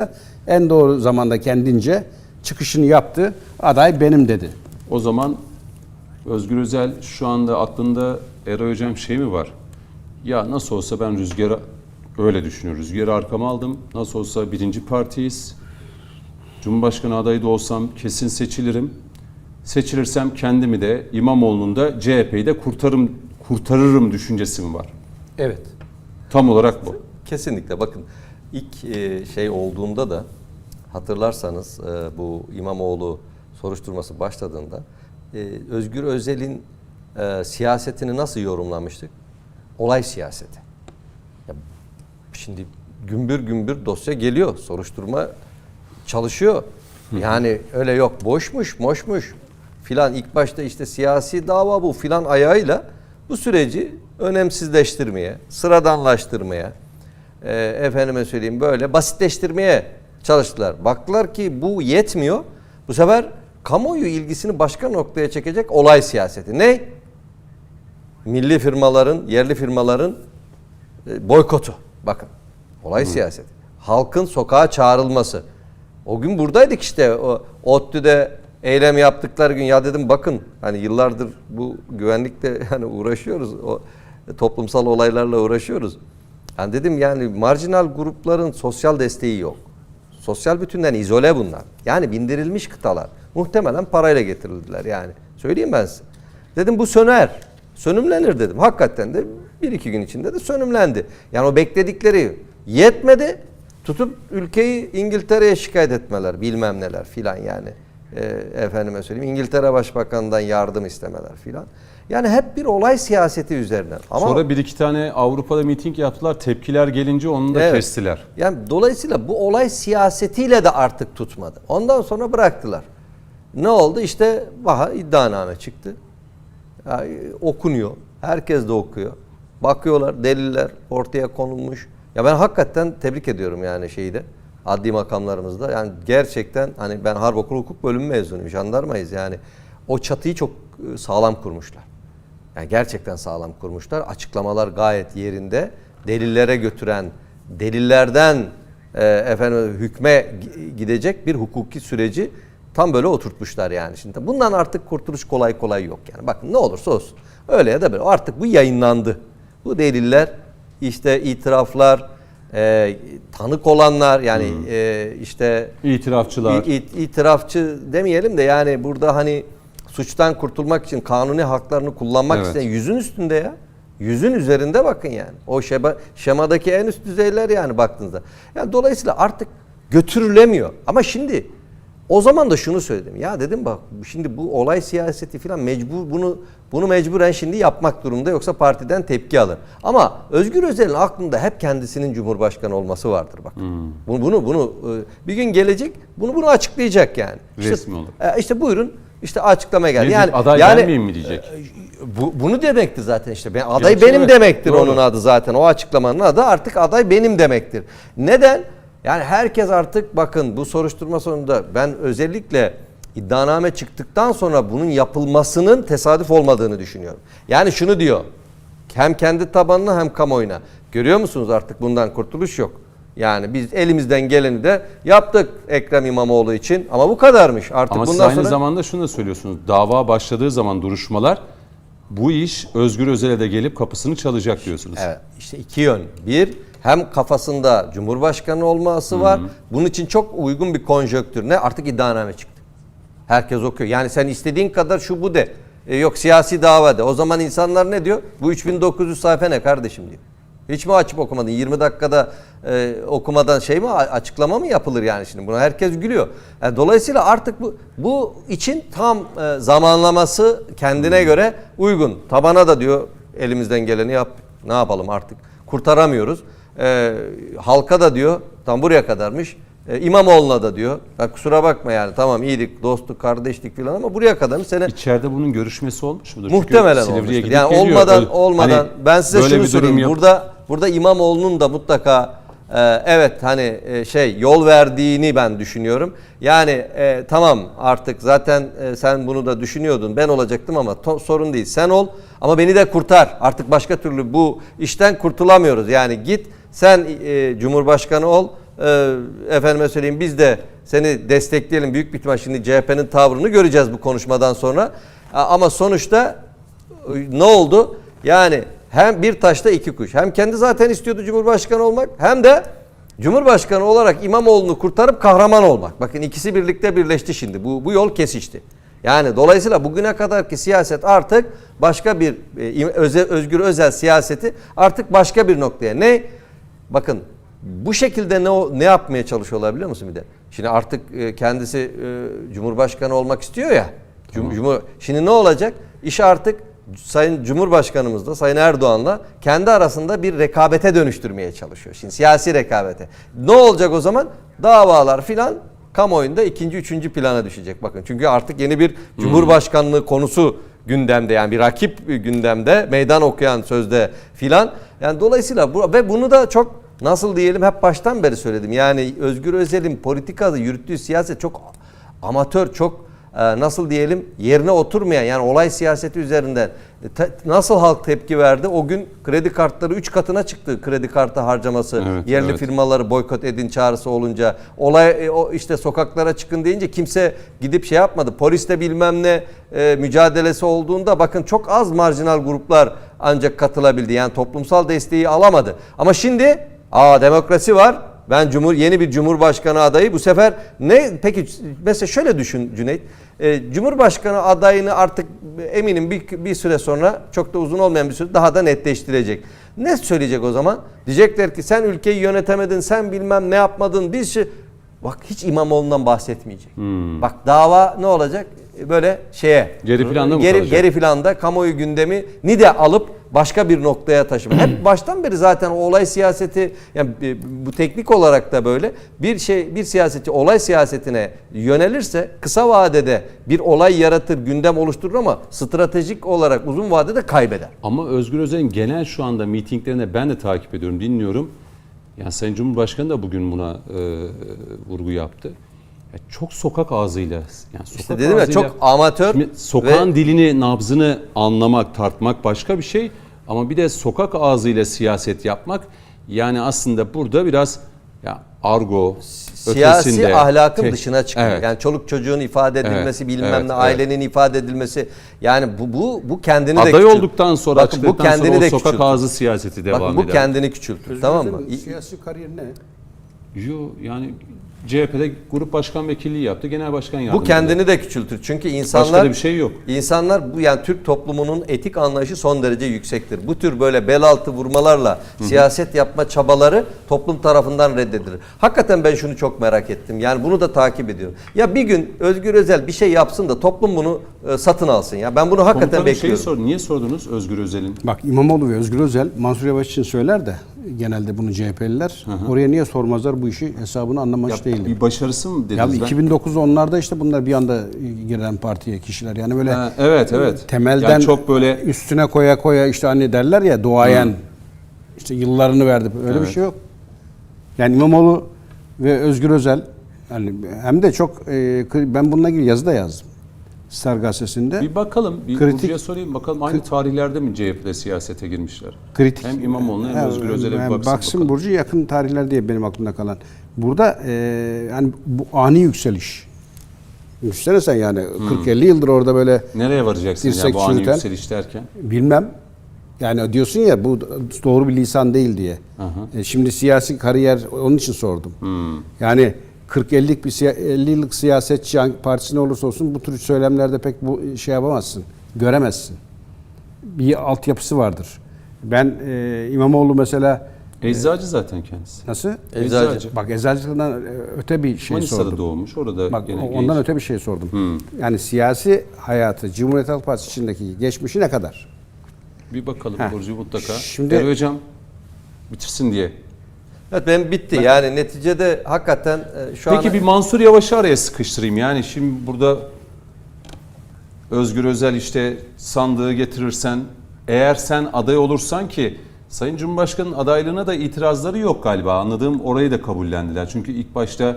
En doğru zamanda kendince çıkışını yaptı. Aday benim dedi. O zaman Özgür Özel şu anda aklında Eray Hocam şey mi var? Ya nasıl olsa ben Rüzgar'ı öyle düşünüyorum. Rüzgar'ı arkama aldım. Nasıl olsa birinci partiyiz. Cumhurbaşkanı adayı da olsam kesin seçilirim. Seçilirsem kendimi de İmamoğlu'nun da CHP'yi de kurtarırım, kurtarırım düşüncesi mi var? Evet. Tam olarak bu. Kesinlikle bakın ilk e, şey olduğunda da hatırlarsanız e, bu İmamoğlu soruşturması başladığında e, Özgür Özel'in e, siyasetini nasıl yorumlamıştık? Olay siyaseti. Ya, şimdi gümbür gümbür dosya geliyor. Soruşturma çalışıyor. Yani öyle yok boşmuş moşmuş filan ilk başta işte siyasi dava bu filan ayağıyla bu süreci önemsizleştirmeye, sıradanlaştırmaya, e, efendime söyleyeyim böyle basitleştirmeye çalıştılar. Baktılar ki bu yetmiyor. Bu sefer kamuoyu ilgisini başka noktaya çekecek olay siyaseti. Ne? Milli firmaların, yerli firmaların e, boykotu. Bakın olay siyaseti. Halkın sokağa çağrılması. O gün buradaydık işte o ODTÜ'de eylem yaptıkları gün ya dedim bakın hani yıllardır bu güvenlikle hani uğraşıyoruz. O toplumsal olaylarla uğraşıyoruz. Yani dedim yani marjinal grupların sosyal desteği yok. Sosyal bütünden izole bunlar. Yani bindirilmiş kıtalar. Muhtemelen parayla getirildiler yani. Söyleyeyim ben size. Dedim bu söner. Sönümlenir dedim. Hakikaten de bir iki gün içinde de sönümlendi. Yani o bekledikleri yetmedi. Tutup ülkeyi İngiltere'ye şikayet etmeler bilmem neler filan yani. E, efendime söyleyeyim İngiltere Başbakanı'ndan yardım istemeler filan. Yani hep bir olay siyaseti üzerinden. Ama Sonra bir iki tane Avrupa'da miting yaptılar. Tepkiler gelince onu da Evet. kestiler. Yani dolayısıyla bu olay siyasetiyle de artık tutmadı. Ondan sonra bıraktılar. Ne oldu? İşte vaha iddianame çıktı. Ya, e, okunuyor. Herkes de okuyor. Bakıyorlar deliller ortaya konulmuş. Ya ben hakikaten tebrik ediyorum yani şeyi de adli makamlarımızda. Yani gerçekten hani ben Harp Okulu Hukuk Bölümü mezunuyum. Jandarmayız yani. O çatıyı çok e, sağlam kurmuşlar. Yani gerçekten sağlam kurmuşlar. Açıklamalar gayet yerinde. Delillere götüren, delillerden e, efendim hükme gi- gidecek bir hukuki süreci tam böyle oturtmuşlar yani. Şimdi bundan artık kurtuluş kolay kolay yok yani. Bakın ne olursa olsun. Öyle ya da böyle. Artık bu yayınlandı. Bu deliller işte itiraflar, e, tanık olanlar yani e, işte İtirafçılar. İt- itirafçı demeyelim de yani burada hani suçtan kurtulmak için kanuni haklarını kullanmak Evet. isteyen yüzün üstünde ya. Yüzün üzerinde bakın yani. O şema, şemadaki en üst düzeyler yani baktığınızda. Yani dolayısıyla artık götürülemiyor. Ama şimdi o zaman da şunu söyledim. Ya dedim bak şimdi bu olay siyaseti falan mecbur bunu bunu mecburen şimdi yapmak durumunda yoksa partiden tepki alır. Ama Özgür Özel'in aklında hep kendisinin cumhurbaşkanı olması vardır bak. Bunu bunu bunu e, bir gün gelecek bunu bunu açıklayacak yani. Resmi olur. E, işte buyurun işte açıklamaya geldi. Ne Yani diyecek, aday yani gelmeyeyim mi diyecek? bu, bunu demekti zaten işte. Ben, aday Gerçi benim evet, demektir doğru. onun adı zaten. O açıklamanın adı artık aday benim demektir. Neden? Yani herkes artık bakın bu soruşturma sonunda ben özellikle iddianame çıktıktan sonra bunun yapılmasının tesadüf olmadığını düşünüyorum. Yani şunu diyor. Hem kendi tabanına hem kamuoyuna. Görüyor musunuz artık bundan kurtuluş yok. Yani biz elimizden geleni de yaptık Ekrem İmamoğlu için ama bu kadarmış. Artık Ama siz bundan aynı sonra zamanda şunu da söylüyorsunuz. Dava başladığı zaman duruşmalar bu iş Özgür Özel'e de gelip kapısını çalacak diyorsunuz. Evet işte iki yön. Bir hem kafasında Cumhurbaşkanı olması var. Bunun için çok uygun bir konjöktür. Ne? Artık iddianame çıktı. Herkes okuyor. Yani sen istediğin kadar şu bu de. E, yok siyasi dava de. O zaman insanlar ne diyor? Bu 3900 sayfa ne kardeşim diyor. Hiç mi açıp okumadın? 20 dakikada e, okumadan şey mi açıklama mı yapılır yani şimdi? Buna herkes gülüyor. Yani dolayısıyla artık bu bu için tam e, zamanlaması kendine göre uygun. Tabana da diyor elimizden geleni yap. Ne yapalım artık? Kurtaramıyoruz. E, halka da diyor tam buraya kadarmış. E, İmamoğlu'na da diyor. Ya kusura bakma yani tamam iyiydik, dostluk, kardeşlik falan ama buraya kadarmış. Sene İçeride bunun görüşmesi olmuş mudur? Çünkü Muhtemelen Silivri'ye olmuştur. gidip Yani geliyor. olmadan Öyle- olmadan hani ben size böyle şunu bir durum söyleyeyim. yap- Burada burada İmamoğlu'nun da mutlaka e, evet hani e, şey yol verdiğini ben düşünüyorum. Yani e, tamam artık zaten e, sen bunu da düşünüyordun. Ben olacaktım ama to- sorun değil. Sen ol ama beni de kurtar. Artık başka türlü bu işten kurtulamıyoruz. Yani git sen e, Cumhurbaşkanı ol. e, efendime söyleyeyim biz de seni destekleyelim. Büyük bir şimdi CHP'nin tavrını göreceğiz bu konuşmadan sonra. Ama sonuçta e, ne oldu? Yani hem bir taşta iki kuş. Hem kendi zaten istiyordu Cumhurbaşkanı olmak hem de Cumhurbaşkanı olarak İmamoğlu'nu kurtarıp kahraman olmak. Bakın ikisi birlikte birleşti şimdi. Bu, bu yol kesişti. Yani dolayısıyla bugüne kadarki siyaset artık başka bir e, im- öze- özgür özel siyaseti artık başka bir noktaya. Ne? Bakın bu şekilde ne ne yapmaya çalışıyor olabilir musun bir de? Şimdi artık e, kendisi e, Cumhurbaşkanı olmak istiyor ya. Cum- Cumhur, şimdi ne olacak? İş artık Sayın Cumhurbaşkanımızla, Sayın Erdoğan'la kendi arasında bir rekabete dönüştürmeye çalışıyor. Şimdi siyasi rekabete. Ne olacak o zaman? Davalar filan kamuoyunda ikinci, üçüncü plana düşecek. Bakın çünkü artık yeni bir Cumhurbaşkanlığı konusu gündemde yani bir rakip gündemde meydan okuyan sözde filan. Yani dolayısıyla bu, ve bunu da çok nasıl diyelim hep baştan beri söyledim. Yani Özgür Özel'in politikada yürüttüğü siyaset çok amatör, çok nasıl diyelim yerine oturmayan yani olay siyaseti üzerinden e, nasıl halk tepki verdi? O gün kredi kartları 3 katına çıktı kredi kartı harcaması. Evet, yerli evet. firmaları boykot edin çağrısı olunca olay e, o işte sokaklara çıkın deyince kimse gidip şey yapmadı. Polisle bilmem ne e, mücadelesi olduğunda bakın çok az marjinal gruplar ancak katılabildi. Yani toplumsal desteği alamadı. Ama şimdi aa demokrasi var. Ben cumhur yeni bir cumhurbaşkanı adayı bu sefer ne peki mesela şöyle düşün Cüneyt. E, cumhurbaşkanı adayını artık eminim bir, bir süre sonra çok da uzun olmayan bir süre daha da netleştirecek. Ne söyleyecek o zaman? Diyecekler ki sen ülkeyi yönetemedin, sen bilmem ne yapmadın. Biz şu... Bak hiç İmamoğlu'ndan bahsetmeyecek. Bak dava ne olacak? Böyle şeye. Geri planda mı geri, kalacak? geri planda kamuoyu gündemi ni de alıp başka bir noktaya taşıma. Hep baştan beri zaten o olay siyaseti yani e, bu teknik olarak da böyle bir şey bir siyasetçi olay siyasetine yönelirse kısa vadede bir olay yaratır, gündem oluşturur ama stratejik olarak uzun vadede kaybeder. Ama Özgür Özel'in genel şu anda mitinglerinde ben de takip ediyorum, dinliyorum. Yani Sayın Cumhurbaşkanı da bugün buna e, vurgu yaptı. Ya çok sokak ağzıyla, yani sokak İşte dedim ya ağzıyla- çok amatör Şimdi sokağın ve dilini, nabzını anlamak, tartmak başka bir şey. Ama bir de sokak ağzıyla siyaset yapmak yani aslında burada biraz ya argo, siyasi ötesinde, ahlakın te- dışına çıkıyor. Evet. Yani çoluk çocuğun ifade edilmesi, Evet, bilmem evet, ne, evet. ailenin ifade edilmesi. Yani bu bu bu kendini de Aday küçült- olduktan sonra, Bakın bu kendini sonra o de sokak küçültür. ağzı siyaseti devam Bakın bu eder. kendini küçültür. tamam mı? Siyasi kariyer ne? Yo, yani CHP'de grup başkan vekilliği yaptı, genel başkan yardımcısı. Bu kendini de küçültür. Çünkü Başka insanlar da bir şey yok. İnsanlar bu yani Türk toplumunun etik anlayışı son derece yüksektir. Bu tür böyle bel altı vurmalarla siyaset yapma çabaları toplum tarafından reddedilir. Hakikaten ben şunu çok merak ettim. Yani bunu da takip ediyorum. Ya bir gün Özgür Özel bir şey yapsın da toplum bunu e, satın alsın ya. Ben bunu hakikaten Komutanım şeyi bekliyorum. sor, niye sordunuz Özgür Özel'in? Bak İmamoğlu ve Özgür Özel Mansur Yavaş için söyler de genelde bunu CHP'liler. Oraya niye sormazlar bu işi hesabını anlamamış Ya, değilim. bir başarısı mı Ya dediniz? ben? 2009 onlarda işte bunlar bir anda giren partiye kişiler. Yani böyle Ha, evet evet. temelden Yani çok böyle üstüne koya koya işte hani derler ya duayen işte yıllarını verdi. Öyle bir Evet. şey yok. Yani İmamoğlu ve Özgür Özel yani hem de çok e, ben bununla ilgili yazı da yazdım. Star gazetesinde. bir bakalım, bir Kritik- Burcu'ya sorayım bakalım aynı tarihlerde mi CHP'de siyasete girmişler? kritik Hem İmamoğlu'na hem Ha, Özgür Özel'e bir baksın, baksın bakalım. Burcu yakın tarihler diye benim aklımda kalan. Burada e, yani bu ani yükseliş. Düşünsene sen yani Hmm. 40-50 yıldır orada böyle Nereye varacaksın ya bu ani çürüten- yükseliş derken? bilmem. Yani diyorsun ya bu doğru bir lisan değil diye. E, şimdi siyasi kariyer onun için sordum. Hmm. Yani 40-50'lik bir siya- 50 yıllık siyasetçi partisi ne olursa olsun bu tür söylemlerde pek bu şey yapamazsın. Göremezsin. Bir altyapısı vardır. Ben e, İmamoğlu mesela Eczacı zaten kendisi. nasıl? Eczacı. Bak eczacılıktan e, öte bir şey Manisa'da sordum. doğmuş. Orada Bak gene ondan genç. öte bir şey sordum. Yani siyasi hayatı Cumhuriyet Halk Partisi içindeki geçmişi ne kadar? Bir bakalım. Burcu mutlaka. Şimdi- Şimdi Hocam bitirsin diye. Evet benim bitti. Yani neticede hakikaten e, şu Peki an bir Mansur Yavaş'ı araya sıkıştırayım. Yani şimdi burada Özgür Özel işte sandığı getirirsen eğer sen aday olursan ki Sayın Cumhurbaşkanı'nın adaylığına da itirazları yok galiba. Anladığım orayı da kabullendiler. Çünkü ilk başta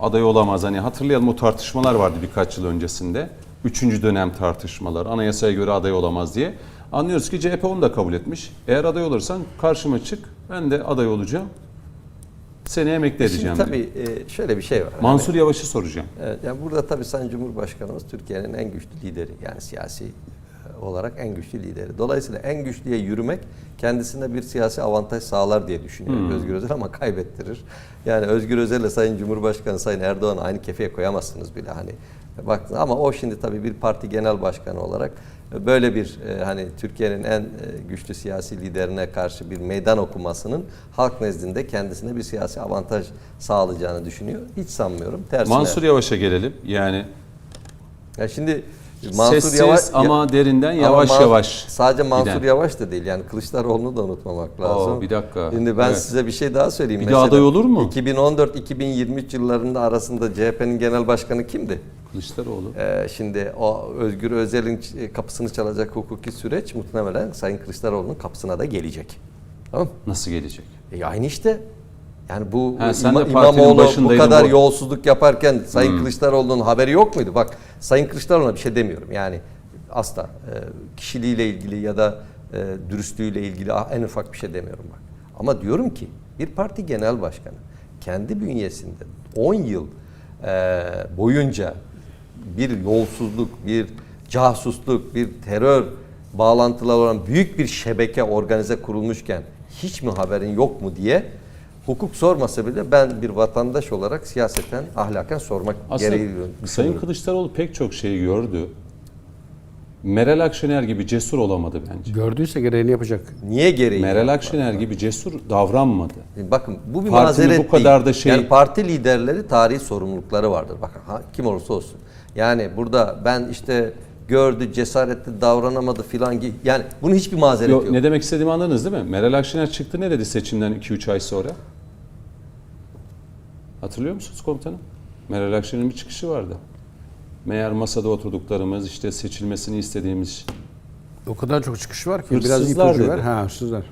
aday olamaz. Hani hatırlayalım o tartışmalar vardı birkaç yıl öncesinde. Üçüncü dönem tartışmalar. Anayasaya göre aday olamaz diye. Anlıyoruz ki CHP onu da kabul etmiş. Eğer aday olursan karşıma çık. Ben de aday olacağım. Seni emekli edeceğim. Şimdi tabii e, şöyle bir şey var. Mansur Yavaş'ı soracağım. Evet, yani burada tabii Sayın Cumhurbaşkanımız Türkiye'nin en güçlü lideri. Yani siyasi e, olarak en güçlü lideri. Dolayısıyla en güçlüye yürümek kendisine bir siyasi avantaj sağlar diye düşünüyor Özgür Özel ama kaybettirir. Yani Özgür Özel ile Sayın Cumhurbaşkanı Sayın Erdoğan'ı aynı kefeye koyamazsınız bile hani. Baktın ama o şimdi tabii bir parti genel başkanı olarak böyle bir e, hani Türkiye'nin en e, güçlü siyasi liderine karşı bir meydan okumasının halk nezdinde kendisine bir siyasi avantaj sağlayacağını düşünüyor. Hiç sanmıyorum. Tersine. Mansur Yavaş'a gelelim. Yani Ya şimdi Mansur sessiz Yavaş ama derinden Ama yavaş Man- yavaş. Sadece Mansur giden. Yavaş da değil yani Kılıçdaroğlu'nu da unutmamak lazım. bir dakika. Şimdi ben Evet. size bir şey daha söyleyeyim. Bir de aday olur mu? 2014-2023 yıllarında arasında CHP'nin genel başkanı kimdi? Kılıçdaroğlu. Ee, şimdi o Özgür Özel'in kapısını çalacak hukuki süreç muhtemelen Sayın Kılıçdaroğlu'nun kapısına da gelecek. Tamam? Nasıl gelecek? E aynı işte. Yani bu Ha, sen İma- İmamoğlu bu kadar bu- yolsuzluk yaparken Sayın Hmm. Kılıçdaroğlu'nun haberi yok muydu? Bak Sayın Kılıçdaroğlu'na bir şey demiyorum. Yani asla e, kişiliğiyle ilgili ya da e, dürüstlüğüyle ilgili en ufak bir şey demiyorum bak. Ama diyorum ki bir parti genel başkanı kendi bünyesinde 10 yıl e, boyunca bir yolsuzluk, bir casusluk, bir terör bağlantıları olan büyük bir şebeke organize kurulmuşken hiç mi haberin yok mu diye hukuk sormasa bile ben bir vatandaş olarak siyaseten ahlaken sormak Aslında gereği Sayın düşünüyorum. Kılıçdaroğlu pek çok şeyi gördü. Meral Akşener gibi cesur olamadı bence. Gördüyse gereğini yapacak. Niye gereği? Meral? Akşener gibi cesur davranmadı. Bakın bu bir Partinin mazeret bu kadar değil. da şey- Yani parti liderleri tarihi sorumlulukları vardır. Bakın ha, kim olursa olsun. Yani burada ben işte gördü, cesaretli davranamadı filan gibi. Yani bunun hiçbir mazeret Yok, yok. ne demek istediğimi anladınız değil mi? Meral Akşener çıktı ne dedi seçimden 2-3 ay sonra? Hatırlıyor musunuz komutanım? Meral Akşener'in bir çıkışı vardı. Meğer masada oturduklarımız işte seçilmesini istediğimiz O kadar çok çıkış var ki biraz Hırsızlar ipucu ver. dedi. Ha hırsızlar.